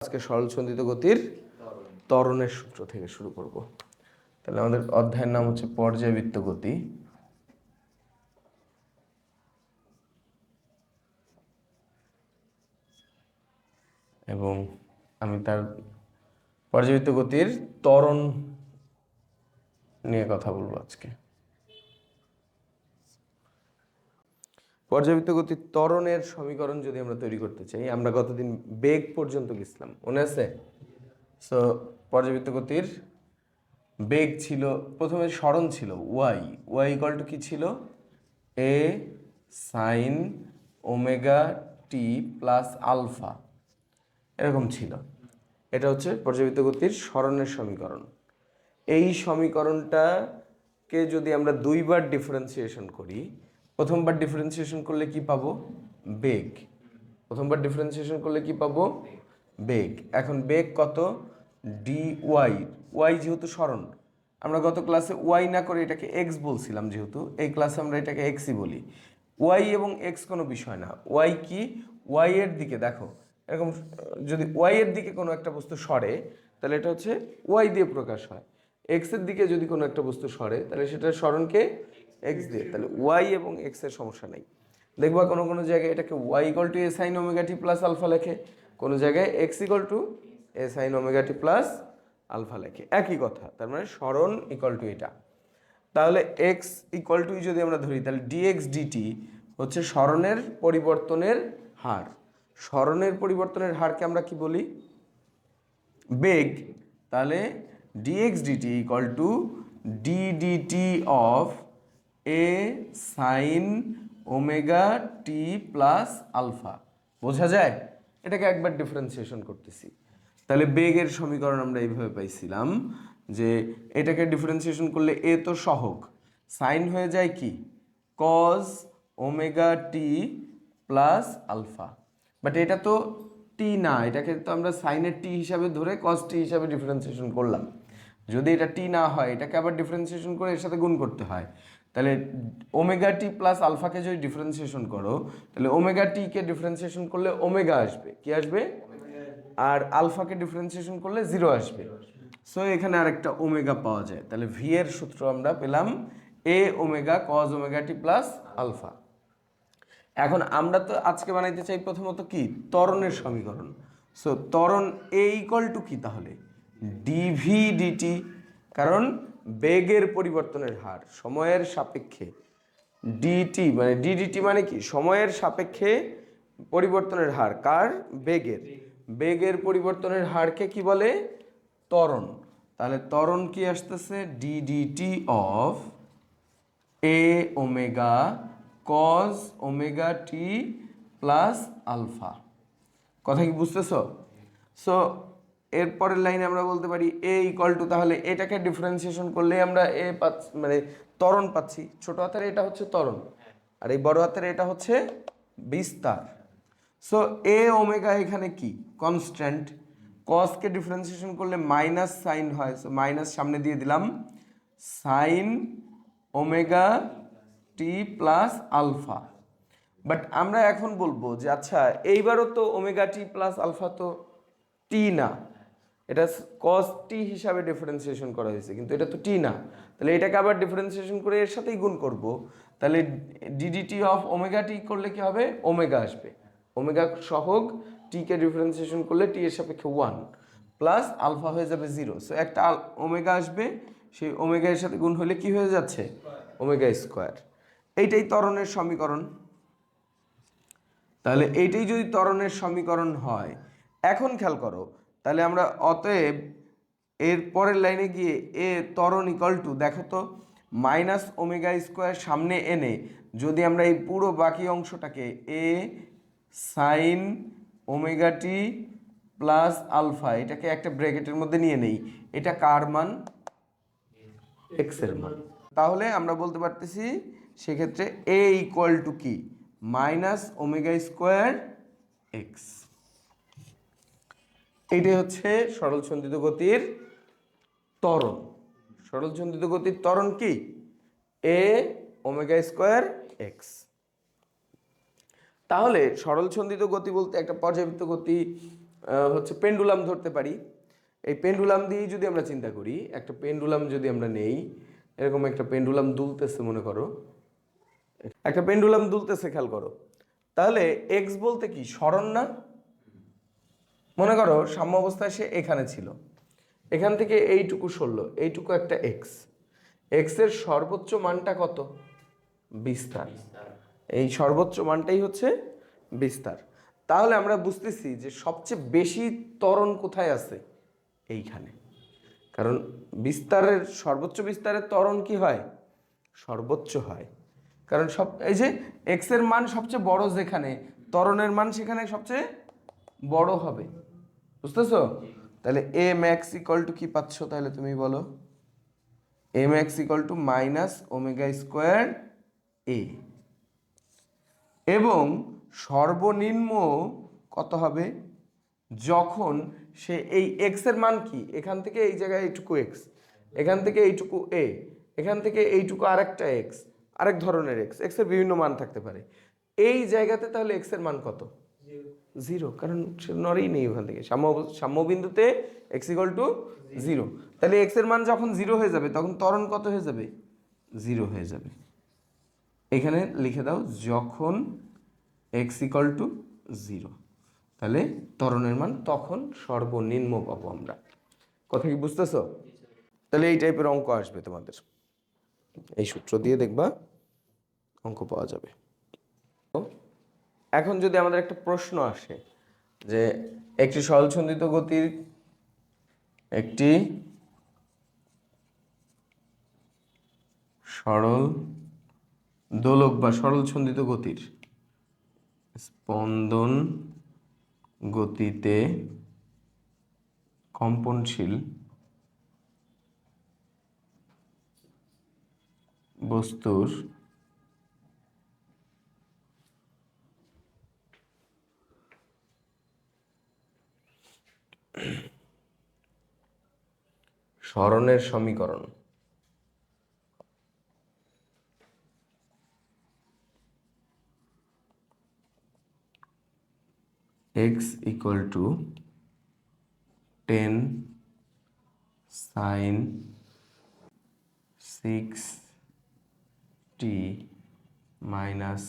আজকে সরল সন্ধিত গতির ত্বরণের সূত্র থেকে শুরু করব। তাহলে আমাদের অধ্যায়ের নাম হচ্ছে পর্যায়বৃত্ত গতি। এবং আমি তার পর্যায়বৃত্ত গতির ত্বরণ নিয়ে কথা বলব আজকে। পর্যাবৃত্ত গতির ত্বরণের সমীকরণ যদি আমরা তৈরি করতে চাই, আমরা গতদিন বেগ পর্যন্ত গেছিলাম, মনে আছে? সো পর্যাবৃত্ত গতির বেগ ছিল, প্রথমে স্মরণ ছিল ওয়াই ওয়াই ইকাল টু কি ছিল? A sine omega t plus alpha এরকম ছিল। এটা হচ্ছে পর্যাবৃত্ত গতির স্মরণের সমীকরণ। এই সমীকরণটাকে যদি আমরা দুইবার ডিফারেন্সিয়েশন করি প্রথমবার ডিফারেন্সিয়েশন করলে কি পাবো? বেগ। প্রথমবার ডিফারেন্সিয়েশন করলে কি পাবো? বেগ। এখন বেগ কত? ডি ওয়াই ওয়াই যেহেতু স্মরণ, আমরা গত ক্লাসে ওয়াই না করে এটাকে এক্স বলছিলাম যেহেতু, এই ক্লাসে আমরা এটাকে এক্সই বলি। ওয়াই এবং এক্স কোনো বিষয় না। ওয়াই কি? ওয়াই এর দিকে, দেখো, এরকম, যদি ওয়াই এর দিকে কোনো একটা বস্তু সরে, তাহলে এটা হচ্ছে ওয়াই দিয়ে প্রকাশ হয়। এক্সের দিকে যদি কোনো একটা বস্তু সরে, তাহলে সেটা স্মরণকে এক্স দিয়ে, তাহলে ওয়াই এবং এক্সের সমস্যা নেই। দেখবা কোনো কোনো জায়গায় এটাকে y equal to A sine omega t plus alpha লেখে, কোনো জায়গায় x equal to A sine omega t plus alpha লেখে। একই কথা, তার মানে স্মরণ ইকল টু এটা। তাহলে এক্স ইকুয়াল টু যদি আমরা ধরি, তাহলে ডিএক্স ডিটি হচ্ছে স্মরণের পরিবর্তনের হার। স্মরণের পরিবর্তনের হারকে আমরা কি বলি? বেগ। তাহলে dx dt equal to d dt of A sine omega t plus alpha বোঝা যায়? এটাকে একবার ডিফারেন্সিয়েশন করতেছি। তাহলে বেগের সমীকরণ আমরা এইভাবে পাইছিলাম যে এটাকে ডিফারেন্সিয়েশন করলে এ তো সহগ। সাইন হয়ে যায় কি? Cos omega t plus alpha but এটা তো টি না, এটাকে তো আমরা সাইনের টি হিসাবে ধরে কজ টি হিসাবে ডিফারেন্সিয়েশন করলাম। যদি এটা টি না হয়, এটাকে আবার ডিফারেন্সিয়েশন করে এর সাথে গুণ করতে হয়। তাহলে ওমেগা টি প্লাস আলফাকে যদি ডিফারেন্সিয়েশন করো, তাহলে ওমেগা টিকে ডিফারেন্সিয়েশন করলে ওমেগা আসবে। কি আসবে? আর আলফাকে ডিফারেন্সিয়েশন করলে জিরো আসবে। সো এখানে আরেকটা ওমেগা পাওয়া যায়। তাহলে ভি এর সূত্র আমরা পেলাম A omega cos omega t plus alpha এখন আমরা তো আজকে বানাইতে চাই প্রথমত কি? ত্বরণের সমীকরণ। সো ত্বরণ এ ইকুয়াল টু কি তাহলে? ডিভি ডিটি কারণ বেগের পরিবর্তনের হার, সময়ের সাপেক্ষে ডিটি মানে ডিডিটি মানে কি? সময়ের সাপেক্ষে পরিবর্তনের হার, কার? বেগের। বেগের পরিবর্তনের হারকে কি বলে? ত্বরণ। তাহলে ত্বরণ কি আসতেছে? D dt of A omega cos omega t plus alpha কথা কি বুঝতেছ? সো এরপরের লাইনে আমরা বলতে পারি এ ইকুয়াল টু তাহলে এটাকে ডিফারেন্সিয়েশন করলে আমরা এ পাচ্ছি মানে ত্বরণ পাচ্ছি। ছোট হাতের এটা হচ্ছে ত্বরণ, আর এই বড় হাতের এটা হচ্ছে বিস্তার। সো এ ওমেগা এখানে কি? কনস্ট্যান্ট কসকে ডিফারেন্সিয়েশন করলে মাইনাস সাইন হয়। সো মাইনাস সামনে দিয়ে দিলাম। Sine omega t plus alpha but আমরা এখন বলব যে আচ্ছা এইবারও তো ওমেগা টি প্লাস আলফা তো টি না। এটা কস টি হিসাবে ডিফারেন্সিয়েশন করা হয়েছে, কিন্তু এটা তো টি না। তাহলে এটাকে আবার ডিফারেন্সিয়েশন করে এর সাথেই গুণ করব। তাহলে ডিডিটি অফ ওমেগা টি করলে কি হবে? ওমেগা আসবে। ওমেগা সহগ টিকে ডিফারেন্সিয়েশন করলে টি এর সাপেক্ষে ওয়ান প্লাস আলফা হয়ে যাবে জিরো সো একটা ওমেগা আসবে, সেই ওমেগা এর সাথে গুণ হলে কি হয়ে যাচ্ছে? ওমেগা স্কোয়ার এইটাই ত্বরণের সমীকরণ। তাহলে এইটাই যদি ত্বরণের সমীকরণ হয়, এখন খেয়াল করো তাহলে আমরা অতএব এর পরের লাইনে গিয়ে এ ত্বরণ ইকাল টু দেখো তো মাইনাস ওমেগা স্কোয়ার সামনে এনে যদি আমরা এই পুরো বাকি অংশটাকে A sine omega t plus alpha এটাকে একটা ব্র্যাকেটের মধ্যে নিয়ে নেই, এটা কার মান? এক্সের মান। তাহলে আমরা বলতে পারতেছি সেক্ষেত্রে এ ইকুয়াল টু কি? মাইনাস ওমেগা স্কোয়ার এক্স এইটাই হচ্ছে সরল সন্ধিত গতির ত্বরণ। সরল সন্ধিত গতির ত্বরণ কি? এ ওমেগা স্কোয়ার এক্স তাহলে সরল সন্ধিত গতি বলতে একটা পর্যাবৃত্ত গতি হচ্ছে পেন্ডুলাম ধরতে পারি। এই পেন্ডুলাম দিয়েই যদি আমরা চিন্তা করি, একটা পেন্ডুলাম যদি আমরা নেই, এরকম একটা পেন্ডুলাম দুলতেছে মনে করো। একটা পেন্ডুলাম দুলতেছে, খেয়াল করো। তাহলে এক্স বলতে কি? স্মরণ না? মনে করো, সাম্য অবস্থায় সে এখানে ছিল। এখান থেকে এইটুকু সরলো এইটুকু একটা এক্স এক্সের সর্বোচ্চ মানটা কত? বিস্তার। এই সর্বোচ্চ মানটাই হচ্ছে বিস্তার। তাহলে আমরা বুঝতেছি যে সবচেয়ে বেশি ত্বরণ কোথায় আছে? এইখানে। কারণ বিস্তারের, সর্বোচ্চ বিস্তারের ত্বরণ কি হয়? সর্বোচ্চ হয়। কারণ সব, এই যে এক্সের মান সবচেয়ে বড় যেখানে, ত্বরণের মান সেখানে সবচেয়ে বড় হবে। বুঝতেছো? তাহলে এ ম্যাক্স ইকুয়াল টু কি পাচ্ছ তাহলে তুমি বলো? A max equal to minus omega square A এবং সর্বনিম্ন কত হবে? যখন সে এই এক্সের মান কি? এখান থেকে এই জায়গায় এইটুকু এক্স এখান থেকে এইটুকু এ এখান থেকে এইটুকু আরেকটা এক্স আরেক ধরনের এক্স এক্সের বিভিন্ন মান থাকতে পারে। এই জায়গাতে তাহলে এক্সের মান কত? জিরো কারণ সে নড়েই নেই ওখান থেকে। সাম্য, সাম্যবিন্দুতে এক্স ইকুয়াল টু জিরো তাহলে এক্সের মান যখন জিরো হয়ে যাবে, তখন ত্বরণ কত হয়ে যাবে? জিরো হয়ে যাবে। এখানে লিখে দাও, যখন এক্স ইকুয়াল টু জিরো তাহলে ত্বরণের মান তখন সর্বনিম্ন পাবো আমরা। কথা কি বুঝতেছো? তাহলে এই টাইপের অঙ্ক আসবে তোমাদের। এই সূত্র দিয়ে দেখবা অঙ্ক পাওয়া যাবে। এখন যদি আমাদের একটা প্রশ্ন আসে যে একটি সরলছন্দিত গতির একটি সরল দোলক বা সরল ছন্দিত গতির স্পন্দন গতিতে কম্পনশীল বস্তুর স্মরণের সমীকরণ x equal to 10 sin 6 t minus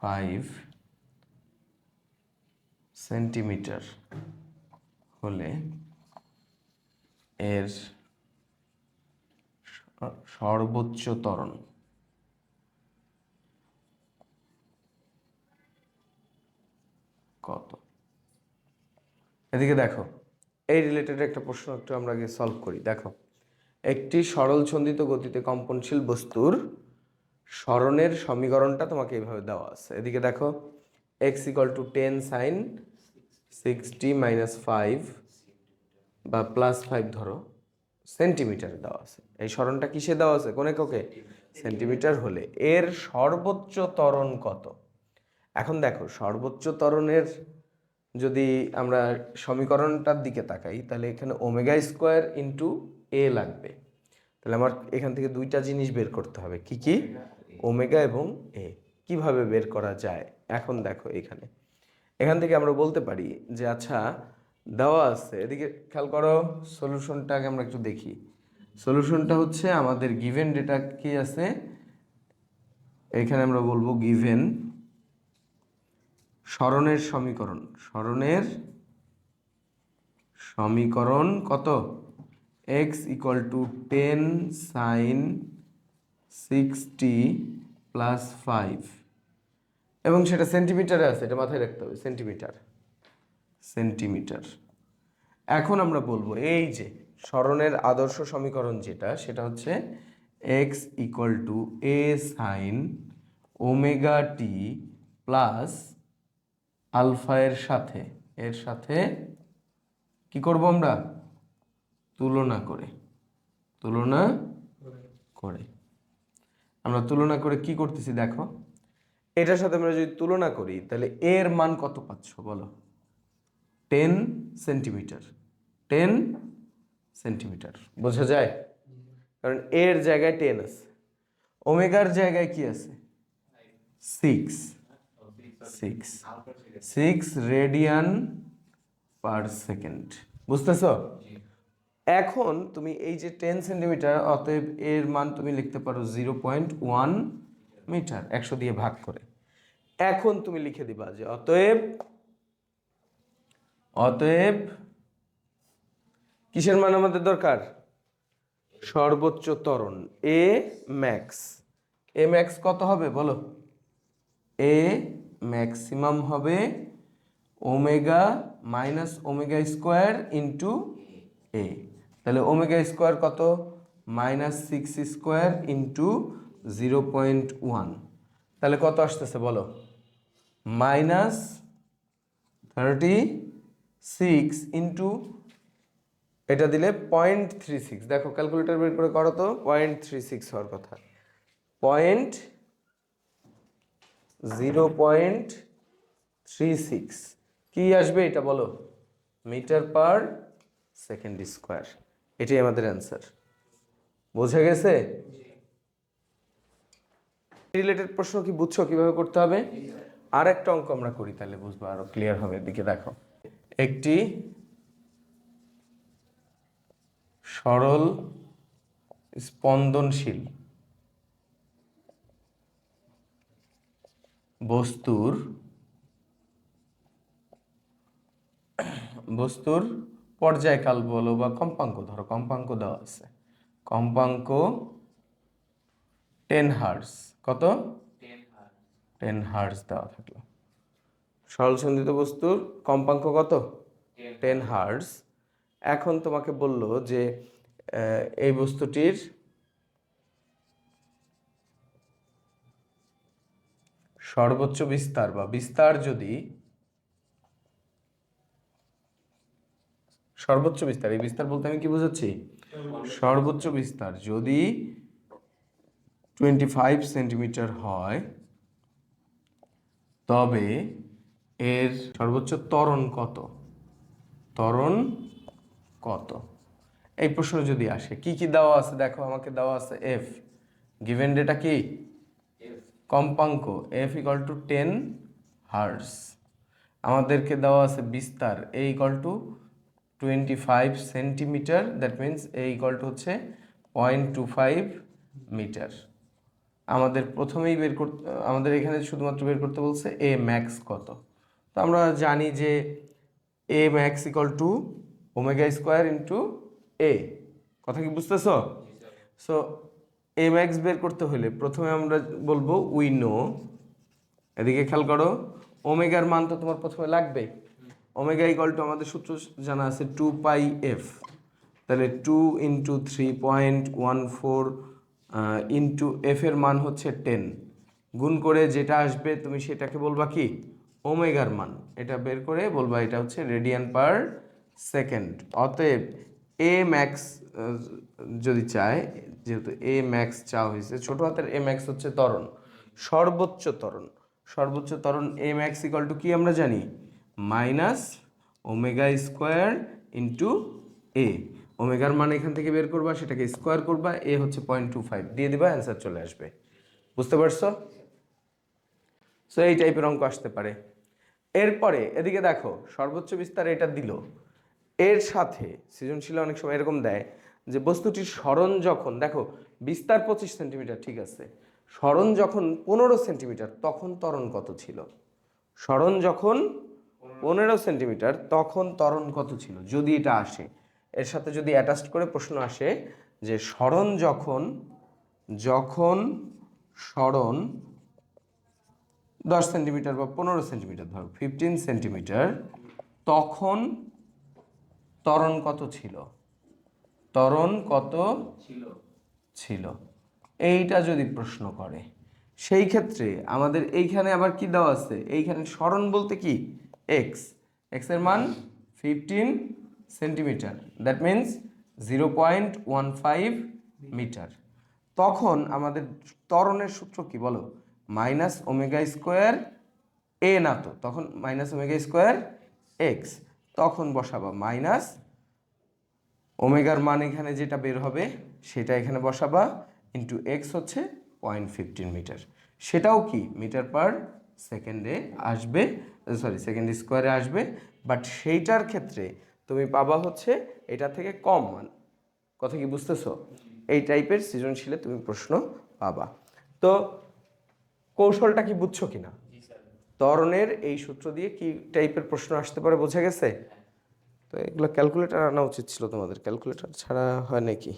5 centimetre হলে এর সর্বোচ্চ ত্বরণ। কত? এদিকে দেখো, এই রিলেটেড একটা প্রশ্ন একটু আমরা আগে সলভ করি। দেখো, একটি সরল ছন্দিত গতিতে কম্পনশীল বস্তুর স্মরণের সমীকরণটা তোমাকে এইভাবে দেওয়া আছে। এদিকে দেখো x equal to ten sine sixty minus five বা প্লাস ফাইভ ধরো, সেন্টিমিটার দেওয়া আছে। এই স্মরণটা কিসে দেওয়া আছে? কোন এককে সেন্টিমিটার হলে। এর সর্বোচ্চ ত্বরণ কত? এখন দেখো, সর্বোচ্চ ত্বরণের যদি আমরা সমীকরণটার দিকে তাকাই, তাহলে এখানে ওমেগা স্কোয়ার ইন্টু এ লাগবে। তাহলে আমার এখান থেকে দুইটা জিনিস বের করতে হবে। কি কি? ওমেগা এবং এ। কীভাবে বের করা যায়? এখন দেখো এখানে। এখান থেকে আমরা বলতে পারি যে আচ্ছা দেওয়া আছে। এদিকে খেয়াল করো সলিউশনটাকে আমরা একটু দেখি। সলিউশনটা হচ্ছে আমাদের গিভেন ডেটা কি আছে? এখানে আমরা বলব গিভেন স্মরণের সমীকরণ। স্মরণের সমীকরণ কত? X equal to ten sine sixty plus five এবং সেটা সেন্টিমিটারে আছে এটা মাথায় রাখতে হবে সেন্টিমিটার। সেন্টিমিটার। এখন আমরা বলব এই যে স্মরণের আদর্শ সমীকরণ যেটা সেটা হচ্ছে x equal to A sine omega t plus alpha এর সাথে এর সাথে কি করব আমরা? তুলনা করে। তুলনা করে। আমরা তুলনা করে কি করতেছি দেখো। এটার সাথে আমরা যদি তুলনা করি, তাহলে এর মান কত পাচ্ছ বলো? টেন সেন্টিমিটার টেন সেন্টিমিটার বোঝা যায়? কারণ এর জায়গায় টেন আছে। ওমেগার জায়গায় কি আছে? Six six six radian per second বুঝতেছ? এখন তুমি এই যে টেন সেন্টিমিটার অতএব এর মান তুমি লিখতে পারো জিরো পয়েন্ট ওয়ান মিটার একশো দিয়ে ভাগ করে। এখন তুমি লিখে দিবা যে অতএব অতএব কিসের মান আমাদের দরকার? সর্বোচ্চ ত্বরণ এ ম্যাক্স এ ম্যাক্স কত হবে বলো? এ ম্যাক্সিমাম হবে omega minus omega square into A তাহলে ওমেগা স্কোয়ার কত? Minus six square into zero point one. তাহলে কত আসতেছে বলো? মাইনাস থার্টি সিক্স ইন্টু, এটা দিলে পয়েন্ট থ্রি সিক্স। দেখো, ক্যালকুলেটর বের করে করো তো, পয়েন্ট থ্রি সিক্স হওয়ার কথা। Point, zero point three six. কী আসবে এটা বলো? Metre per second square. এটাই আমাদের অ্যান্সার। বোঝা গেছে? রিলেটেড প্রশ্ন কি বুঝছ কীভাবে করতে হবে? আর একটা অঙ্ক আমরা করি তাহলে বুঝব আরও ক্লিয়ার হবে, এদিকে দেখো। একটি সরল স্পন্দনশীল বস্তুর বস্তুর পর্যায়কাল বলো বা কম্পাঙ্ক, ধরো কম্পাঙ্ক দেওয়া আছে। কম্পাঙ্ক টেন হার্স। কত? টেন হার্স দেওয়া থাকল। সরল সন্ধিত বস্তুর কম্পাঙ্ক কত? Ten hertz. এখন তোমাকে বলল যে এই বস্তুটির সর্বোচ্চ বিস্তার বা বিস্তার যদি সর্বোচ্চ বিস্তার, এই বিস্তার বলতে আমি কি বোঝাচ্ছি? সর্বোচ্চ বিস্তার যদি টোয়েন্টি ফাইভ সেন্টিমিটার হয় তবে এর সর্বোচ্চ ত্বরণ কত? ত্বরণ কত? এই প্রশ্ন যদি আসে কি কি দেওয়া আছে? দেখো আমাকে দেওয়া আছে এফ গিভেন ডেটা কি? কম্পাঙ্ক f equal to ten hertz আমাদেরকে দেওয়া আছে বিস্তার A equal to twenty five centimetre that means A equal to হচ্ছে পয়েন্ট টু ফাইভ মিটার আমাদের প্রথমেই বের করতে আমাদের এখানে শুধুমাত্র বের করতে বলছে এ ম্যাক্স কত। তো আমরা জানি যে a max equal to omega square into A কথা কি বুঝতেছ? সো এ ম্যাক্স বের করতে হলে প্রথমে আমরা বলব উই নো এদিকে খেয়াল করো, ওমেগার মান তো তোমার প্রথমে লাগবে ওমেগা ইকাল টু আমাদের সূত্র জানা আছে টু পাই এফ তাহলে two into three point one four into f এর মান হচ্ছে টেন গুণ করে যেটা আসবে, তুমি সেটাকে বলবা কি? ওমেগার মান। এটা বের করে বলবা এটা হচ্ছে রেডিয়ান পার সেকেন্ড। অতএব এ ম্যাক্স যদি চায়, যেহেতু এ ম্যাক্স চাওয়া হয়েছে, ছোটো হাতের এ ম্যাক্স হচ্ছে ত্বরণ। সর্বোচ্চ ত্বরণ। সর্বোচ্চ ত্বরণ এ ম্যাক্স ইকাল টু কি আমরা জানি? Minus omega square into A ওমেগার মান এখান থেকে বের করবা, সেটাকে স্কোয়ার করবা, এ হচ্ছে পয়েন্ট টু ফাইভ দিয়ে দিবা অ্যান্সার চলে আসবে। বুঝতে পারছ? সো এই টাইপের অঙ্ক আসতে পারে। এরপরে, এদিকে দেখো, সর্বোচ্চ বিস্তার এটা দিল। এর সাথে সৃজনশীল অনেক সময় এরকম দেয়, যে বস্তুটির স্মরণ যখন, দেখো, বিস্তার পঁচিশ সেন্টিমিটার ঠিক আছে। স্মরণ যখন পনেরো সেন্টিমিটার তখন ত্বরণ কত ছিল? স্মরণ যখন পনেরো সেন্টিমিটার তখন ত্বরণ কত ছিল? যদি এটা আসে। এর সাথে যদি অ্যাটাচড করে প্রশ্ন আসে যে স্মরণ যখন যখন স্মরণ দশ সেন্টিমিটার বা পনেরো সেন্টিমিটার ধরো ফিফটিন সেন্টিমিটার তখন তরণ কত ছিল? তরণ কত ছিল। ছিল। এইটা যদি প্রশ্ন করে সেই ক্ষেত্রে আমাদের এইখানে আবার কি দেওয়া আছে? এইখানে স্মরণ বলতে কি? এক্স এক্সের মান fifteen centimetre. That means zero point one five metre তখন আমাদের ত্বরণের সূত্র কি বলো? মাইনাস ওমেগা স্কোয়ার এ না তো। তখন মাইনাস ওমেগা স্কোয়ার এক্স তখন বসাবা মাইনাস ওমেগার মান এখানে যেটা বের হবে, সেটা এখানে বসাবা ইন্টু এক্স হচ্ছে পয়েন্ট ফিফটিন মিটার সেটাও কি? মিটার পার সেকেন্ডে আসবে সরি সেকেন্ড স্কোয়ারে আসবে। বাট সেইটার ক্ষেত্রে তুমি পাবা হচ্ছে এটা থেকে কম। মান কথা কি বুঝতেছো? এই টাইপের সৃজনশীলে তুমি প্রশ্ন পাবা। তো কৌশলটা কি বুঝছ কিনা? তরণের এই সূত্র দিয়ে কি টাইপের প্রশ্ন আসতে পারে বোঝা গেছে? তো এগুলো ক্যালকুলেটার আনা উচিত ছিল তোমাদের। ক্যালকুলেটার ছাড়া হয় নাকি